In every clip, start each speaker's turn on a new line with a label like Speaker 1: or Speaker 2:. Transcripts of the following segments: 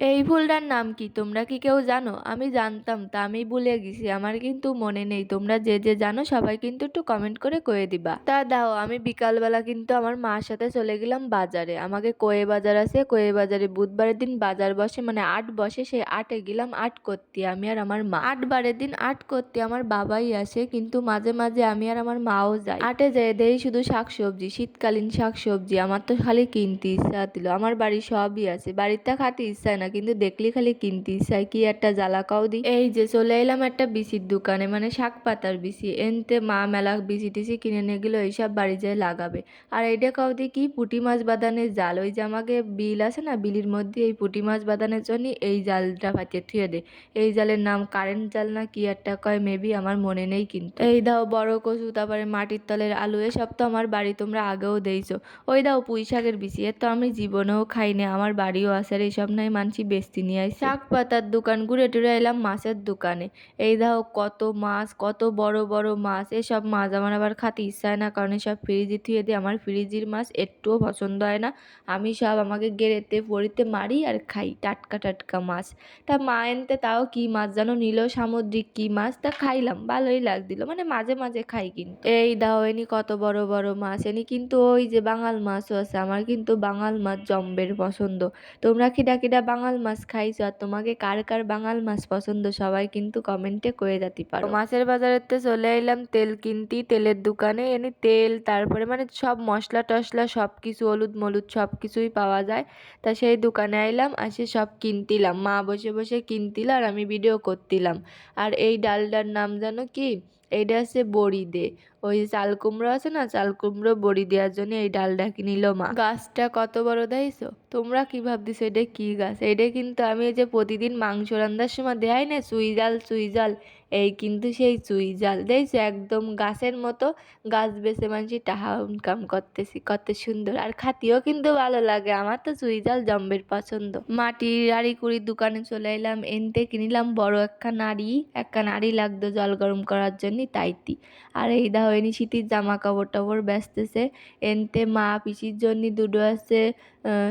Speaker 1: এই ফুলটার নাম কি? তোমরা কি কেউ জানো? আমি জানতাম, তা আমি ভুলে গেছি। আমার কিন্তু মনে নেই। তোমরা যে যে জানো, সবাই কিন্তু একটু কমেন্ট করে কয়ে দিবা। তা দাও, আমি বিকালবেলা কিন্তু আমার মার সাথে চলে গেলাম বাজারে। আমাকে কোয়ে বাজার আছে, কোয়ে বাজারে বুধবারের দিন বাজার বসে মানে আট বসে সেই আটে গেলাম আট করতে। আমি আর আমার মা। আট বারের দিন আট করতে আমার বাবাই আসে, কিন্তু মাঝে মাঝে আমি আর আমার মাও যাই। আটে যেয়ে দেই শুধু শাক সবজি শীতকালীন শাক সবজি আমার তো খালি কিনতে ইচ্ছা দিল আমার বাড়ি সবই আছে। বাড়িতে খাতে ইচ্ছা না। কিন্তু দেখলি খালি কিনতে ইচ্ছা কি একটা জ্বালা কাউ দি। এই যে চলে এলাম একটা বিচির দোকানে মানে শাক পাতার বিচি। এনতে মা মেলা বিচি টিচি কিনে নিয়ে গেলো এইসব বাড়ি যেয়ে লাগাবে। আর এইটা কাউ দি কি পুঁটি মাছ বাদানের জাল ওই যে আমাকে বিল আছে না বিলির মধ্যে এই পুঁটি মাছ বাদানের জন্য এই জালটা ফাটিয়ে থুয়ে দে। এই জালের নাম কারেন্ট জাল না কি একটা কয় মেবি আমার মনে নেই কিন্তু। এই দাও বড় কচু তারপরে মাটির তলের আলু এসব তো আমার বাড়ি তোমরা আগেও দেইছো। ওই দাও পুঁই শাকের বিচি এর তো আমি জীবনেও খাইনি আমার বাড়িও আছে আর এইসব নাই মানছি বেস্তি নিয়ে আই শাক পাতার দোকান, ঘুরে টুরে এলাম মাছের দোকানে। এই দাও কত মাছ, কত বড় বড় মাছ, এসব মাছ আমার আবার খাতে ইচ্ছা হয় না, কারণ এসব ফ্রিজে থুয়ে দিয়ে আমার ফ্রিজের মাছ একটুও পছন্দ হয় না। আমি সব আমাকে গেড়েতে পড়িতে মারি আর খাই, টাটকা টাটকা মাছ। তা মা এনতে, তাও কি মাছ যেন নিল সামুদ্রিক কি মাছ? তা খাইলাম, ভালোই লাগছিল মানে মাঝে মাঝে খাই কিন্তু। এই দাও এনি কত বড় বড় মাছ, এনি কিন্তু ওই যে বাঙাল মাছও আছে, আমার কিন্তু বাঙাল মাছ জম্বের পছন্দ। তোমরা কিডা কিডা বাঙাল মাছ খাইছো আর তোমাকে কার কার বাঙাল মাছ পছন্দ সবাই কিন্তু কমেন্টে কয়ে যেতে পারো। মাছের বাজারেতে চলে এলাম তেল কিনতি, তেলের দোকানে এনে তেল, তারপরে মানে সব মশলা টশলা সব কিছু হলুদ মলুদ সব কিছুই পাওয়া যায়। তা সেই দোকানে আইলাম, আসে সব কিনতিলাম। মা বসে বসে কিনতিল আর আমি ভিডিও করতিলাম। আর এই ডালটার নাম জানো কি? এইটা হচ্ছে বড়ি দে। ওই চাল কুমড়ো আছে না, চাল কুমড়ো বড়ি দেওয়ার জন্য এই ডালটা কিনিল মা। গাছটা কত বড় দেয়ছো তোমরা কি ভাবতেছো এটা কি গাছ? এটা কিন্তু আমি এই যে প্রতিদিন মাংস রান্নার সময় দেয় না চুই জাল চুই জাল এই কিন্তু সেই চুই জাল। দেখছ একদম গাছের মতো গাছ বেছে মানছি টাহা ইনকাম করতেছি, কত সুন্দর। আর খাতিও কিন্তু ভালো লাগে, আমার তো চুই জাল জম্বের পছন্দ। মাটির আড়ি কুড়ির দোকানে চলে এলাম, এনতে কিনিলাম বড় একটা নাড়ি। একটা নাড়ি লাগতো জল গরম করার জন্য তাইতি আর এই দা হয়নি শীতের জামা কাপড় টাপড় বেচতেছে। এনতে মা পিসির জন্য দুটো আছে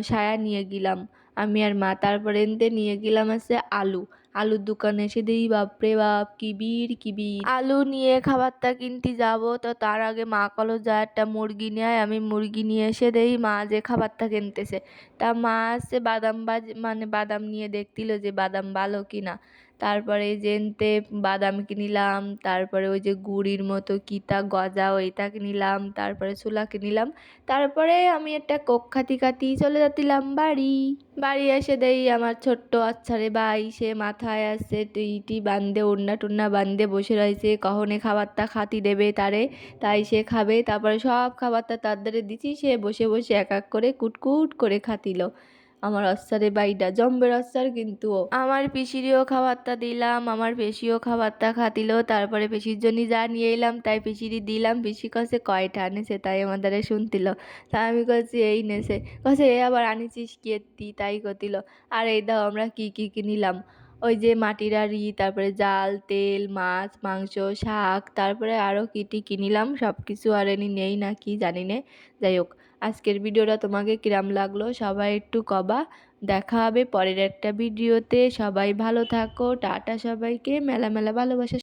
Speaker 1: সায়া নিয়ে গেলাম। আমি আর মা, তারপরে এনতে নিয়ে গেলাম আছে আলু। আলুর দোকানে এসে দিই, বাপরে বাপ, কি বীর কি বীর। আলু নিয়ে খাবারটা কিনতে যাব। তো তার আগে মা কলো যা একটা মুরগি নেয় আমি মুরগি নিয়ে এসে দেই, মা যে খাবারটা কিনতেছে। তা মা আসছে, বাদাম বাজ মানে বাদাম নিয়ে দেখছিল যে বাদাম ভালো কি না তারপরে যেনতে বাদাম কিনিলাম, তারপরে ওই যে গুড়ির মতো কিতা, গজা ওইটা কিনিলাম, তারপরে ছোলা কিনিলাম। তারপরে আমি একটা কোক খাতি খাতি চলে যাচ্ছিলাম বাড়ি। বাড়ি এসে দেই আমার ছোট্ট আচ্ছারে ভাই, সে মাথায় আছে? টি বান্ধে ওড়না টুন্না বান্ধে বসে রয়েছে। কখনে খাবারটা খাতি দেবে তারে, তাই সে খাবে। তারপরে সব খাবারটা তার দ্বারে দিছি, সে বসে বসে এক এক করে কুটকুট করে খাতিল। আমার অস্তারে বাইটা জম্বের অস্তার কিন্তু আমার পিসিরিও খাবারটা দিলাম, আমার পেশিও খাবারটা খাতিল। তারপরে পেশির জন্য যা নিয়ে এলাম, তাই পিসিরি দিলাম। পিসি কছে কয়টা আনেছে তাই আমাদের শুনতিল। তা আমি কছি এই নেছে। কছে এ আবার আনিছিস কি তাই কতিল। আর এই দাও, আমরা কি কি কিনিলাম ওই যে মাটির হাঁড়ি তারপরে জাল, তেল, মাছ, মাংস, শাক, তারপরে আরও কিটি কিনিলাম সব কিছু আর এনি নেই না কি জানি নে। যাই হোক, আজকের ভিডিওটা তোমাকে কিরাম লাগল সবাই একটু কবা। দেখা হবে পরের একটা ভিডিওতে। সবাই ভালো থাকো, টাটা সবাইকে, মেলা মেলা ভালোবাসা।